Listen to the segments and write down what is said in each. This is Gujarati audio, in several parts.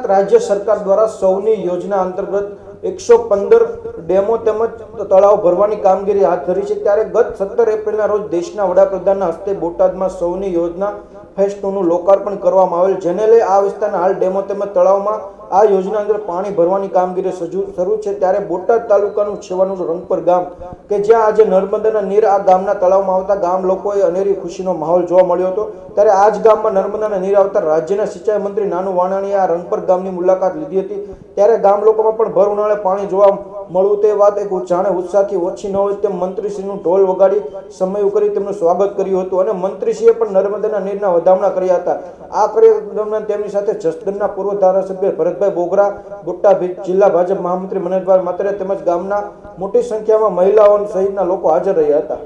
ગુજરાત રાજ્ય સરકાર દ્વારા સૌની યોજના અંતર્ગત એકસો પંદર ડેમો તેમજ તળાવ ભરવાની કામગીરી હાથ ધરી છે. ત્યારે ગત સત્તર એપ્રિલના રોજ દેશના વડાપ્રધાનના હસ્તે બોટાદમાં સૌની યોજના ફેઝ ટુનું લોકાર્પણ કરવામાં આવેલ, જેને લઈ આ વિસ્તારના હાલ ડેમો તેમજ તળાવમાં આ યોજના અંદર પાણી ભરવાની કામગીરી સજુ, શરૂ છે. ત્યારે બોટાદ તાલુકાનું છેવાનું રંગપર ગામ, કે જ્યાં આજે નર્મદાના નીર આ ગામના તળાવમાં આવતા ગામ લોકોએ અનેરી ખુશીનો માહોલ જોવા મળ્યો હતો. ત્યારે આ જ ગામમાં નર્મદાના નીર આવતા રાજ્યના સિંચાઈ મંત્રી નાનુ વાણાણીએ આ રંગપર ગામની મુલાકાત લીધી હતી. ત્યારે ગામ લોકોમાં પણ ભર ઉનાળે પાણી જોવા મળવું તે વાત એક જાણે ઉત્સાહથી ઓછી ન હોય તેમ મંત્રીશ્રીનું ઢોલ વગાડી સમય કરી તેમનું સ્વાગત કર્યું હતું અને મંત્રીશ્રીએ પણ નર્મદાના નીરના વધામણા કર્યા હતા આ કાર્યક્રમ તેમની સાથે જસદણના પૂર્વ ધારાસભ્ય ભરતભાઈ બોગરા બુટ્ટા જિલ્લા ભાજપ મહામંત્રી મનોજભાઈ માત્રે તેમજ ગામના મોટી સંખ્યામાં મહિલાઓ સહિતના લોકો હાજર રહ્યા હતા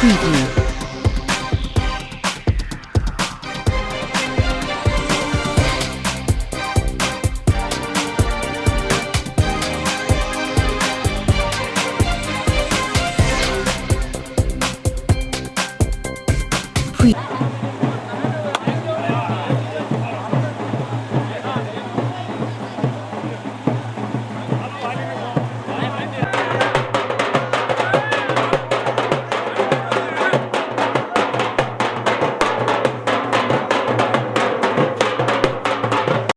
Preview. 对。